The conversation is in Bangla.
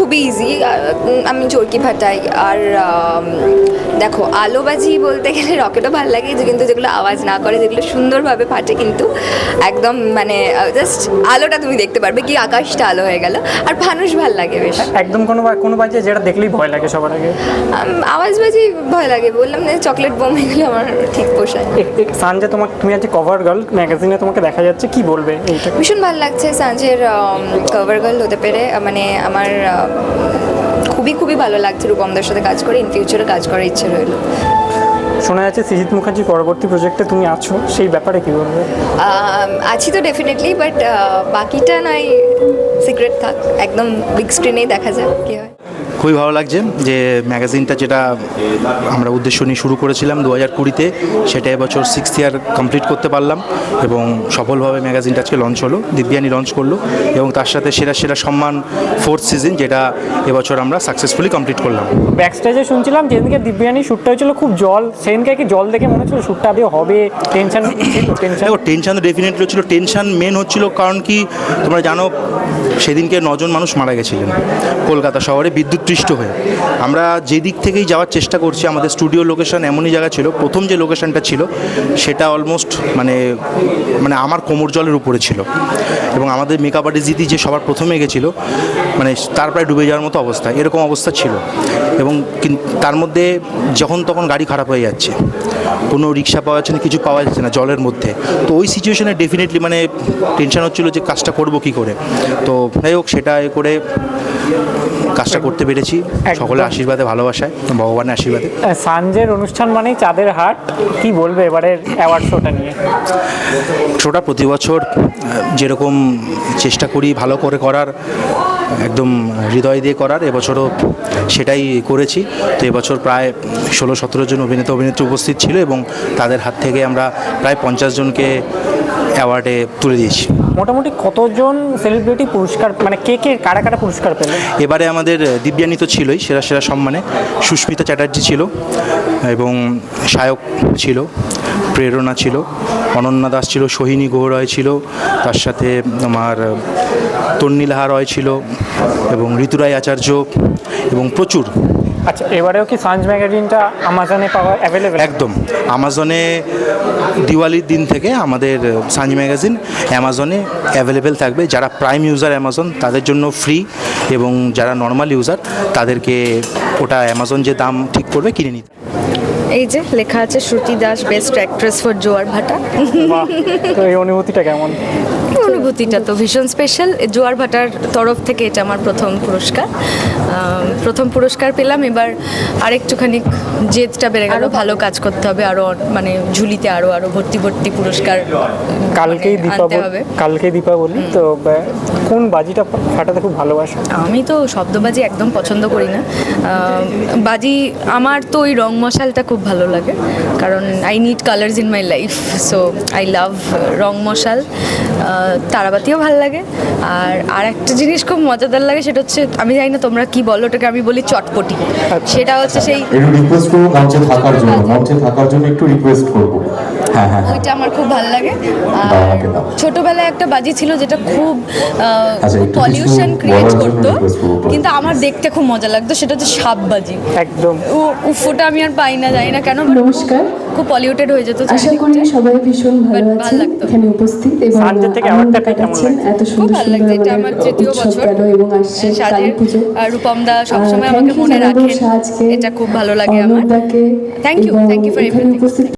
খুবই ইজি আমি চরকি ফাটাই আর দেখো আলোবাজি বলতে গেলে রকেটও ভালো লাগে যে কিন্তু যেগুলো আওয়াজ না করে যেগুলো সুন্দরভাবে ফাটে কিন্তু একদম মানে জাস্ট আলোটা তুমি দেখতে পারবে কি আকাশটা আলো হয়ে গেল। আর ফানুষ ভালো লাগে বেশ। একদম কোনো কোনো বাজে যেটা দেখলেই ভয় লাগে সবার আগে। আম, আওয়াজবাজি ভয় লাগে বললাম না চকলেট বোম এগুলো আমার ঠিক পোষায় সানজে তোমাকে তুমি আজকে কভার গার্ল ম্যাগাজিনে তোমাকে দেখা যাচ্ছে কি বলবে ভীষণ ভালো লাগছে সাঞ্জের কভার গার্ল হতে পেরে মানে আমার খুবই খুবই ভালো লাগছে রূপমদার সাথে কাজ করে ইন ফিউচারে কাজ করার ইচ্ছে রইল। শোনা যাচ্ছে সৃজিত মুখার্জি পরবর্তী প্রজেক্টে তুমি আছো সেই ব্যাপারে কি বলবে? আছি তো ডেফিনেটলি বাট বাকিটা নয় সিক্রেট থাক একদম বিগ স্ক্রিনেই দেখা যাক কী হয়। খুবই ভালো লাগছে যে ম্যাগাজিনটা যেটা আমরা উদ্দেশ্য নিয়ে শুরু করেছিলাম দু হাজার কুড়িতে সেটা এবছর সিক্স ইয়ার কমপ্লিট করতে পারলাম এবং সফলভাবে ম্যাগাজিনটা আজকে লঞ্চ হলো দিব্যানি লঞ্চ করল এবং তার সাথে সেরা সেরা সম্মান ফোর্থ সিজন যেটা এবছর আমরা সাকসেসফুলি কমপ্লিট করলাম। ব্যাক স্টেজে শুনছিলাম যেদিনকে দিব্যানি শ্যুটটা হয়েছিল খুব জল সেদিনকে কি জল দেখে মনে হচ্ছিল শ্যুটটা আদৌ হবে? টেনশন ছিল টেনশন টেনশন ডেফিনেটলি হচ্ছিল টেনশন মেন হচ্ছিল কারণ কি তোমরা জানো সেদিনকে নজন মানুষ মারা গেছিলেন। কলকাতা শহরে বিদ্যুৎপৃষ্ট হয়ে। আমরা যে দিক থেকেই যাওয়ার চেষ্টা করছি, আমাদের স্টুডিও লোকেশন এমনই জায়গা ছিল, প্রথম যে লোকেশনটা ছিল, সেটা অলমোস্ট মানে মানে আমার কোমর জলের উপরে ছিল। এবং আমাদের মেকআপ আর্টিস্ট দিদি যে সবার প্রথমে গেছিল মানে তার প্রায় ডুবে যাওয়ার মতো অবস্থা, এরকম অবস্থা ছিল। এবং তার মধ্যে যখন তখন গাড়ি খারাপ হয়ে যাচ্ছে, কোনো রিক্সা পাওয়া যাচ্ছে না, কিছু পাওয়া যাচ্ছে না জলের মধ্যে। তো ওই সিচুয়েশনে ডেফিনেটলি মানে টেনশন হচ্ছিল যে কাজটা করব কি করে। তো যাই হোক, সেটা এ করে কাজটা করতে পেরেছি। সকলে আশীর্বাদে ভালোবাসায় ভগবানের আশীর্বাদে। সানজের অনুষ্ঠান মানেই চাঁদের হাট। কি বলবে এবারের অ্যাওয়ার্ড শোটা নিয়ে? শোটা প্রতি বছর যেরকম চেষ্টা করি ভালো করে করার একদম হৃদয় দিয়ে করার এবছরও সেটাই করেছি। তো এবছর প্রায় ষোলো সতেরো জন অভিনেতা অভিনেত্রী উপস্থিত ছিল এবং তাদের হাত থেকে আমরা প্রায় পঞ্চাশ জনকে অ্যাওয়ার্ডে তুলে দিয়েছি। মোটামুটি কতজন সেলিব্রিটি পুরস্কার মানে কে কে কারা কারা পুরস্কার পেলে এবারে আমাদের দিব্যানী তো ছিলই সেরা সেরা সম্মানে সুস্মিতা চ্যাটার্জি ছিল এবং সায়ক ছিল। প্রেরণা ছিল। অনন্যা দাস ছিল সোহিনী গুহ রয় ছিল তার সাথে আমার তন্নিলাহা রয় ছিল এবং ঋতুরায় আচার্য এবং প্রচুর। আচ্ছা এবারেও কি সানজ ম্যাগাজিনটা আমাজনে পাওয়া অ্যাভেলেবেল একদম। আমাজনে দিওয়ালির দিন থেকে আমাদের সানজি ম্যাগাজিন অ্যামাজনে অ্যাভেলেবেল থাকবে। যারা প্রাইম ইউজার অ্যামাজন তাদের জন্য ফ্রি এবং যারা নর্মাল ইউজার তাদেরকে ওটা অ্যামাজন যে দাম ঠিক করবে কিনে নিতে। এই যে লেখা আছে Shruti Das best actress for Joyar Bhata. তো এই অনুভূতিটা কেমন? অনুভূতিটা তো ভীষণ স্পেশাল জোয়ার ভাটার তরফ থেকে এটা আমার প্রথম পুরস্কার। প্রথম পুরস্কার পেলাম এবার আরেকটুখানি জেদটা বেড়ে গেল ভালো কাজ করতে হবে আরও মানে ঝুলিতে আরও আরও ভর্তি ভর্তি পুরস্কার কালকেই মানে দীপাবলি হবে। কালকেই দীপাবলি তো কোন বাজিটা ফাটাতে খুব ভালোবাসো? আমি তো শব্দবাজি একদম পছন্দ করি না। বাজি আমার তো ওই রং মশালটা খুব ভালো লাগে। কারণ I need colours in my life so I love রং মশাল। তারাবাতিও ভালো লাগে। আর আর একটা জিনিস খুব মজাদার লাগে সেটা হচ্ছে আমি জানি না তোমরা কি বলো ওটাকে আমি বলি চটপটি। সেটা হচ্ছে সেই রিকোয়েস্ট করব মঞ্চে থাকার জন্য। মঞ্চে থাকার জন্য একটু রিকোয়েস্ট করব। হ্যাঁ হ্যাঁ হ্যাঁ। ওইটা আমার খুব ভালো লাগে। আর ছোটবেলায় একটা বাজি ছিল যেটা খুব আচ্ছা, পলিউশন ক্রিয়েট করতো কিন্তু আমার দেখতে খুব মজা লাগতো সেটা হচ্ছে সাপ বাজি একদম উফোটা আমি আর পাই না জানি না কেন নমস্কার। খুব পলিউটেড হয়ে যেত আশা করি সবাই ভীষণ ভালো আছেন এখানে উপস্থিত এবং আনন্দ কাটাচ্ছেন লাগছে? এত সুন্দর ভালো সুন্দর লাগছে এটা আমার তৃতীয় বছর। এবং আসছে কালী পুজো আর রূপমদা সবসময় আমাকে মনে রাখেন। এটা খুব ভালো লাগে আমার। অর্ণবদাকে Thank you, এবং thank you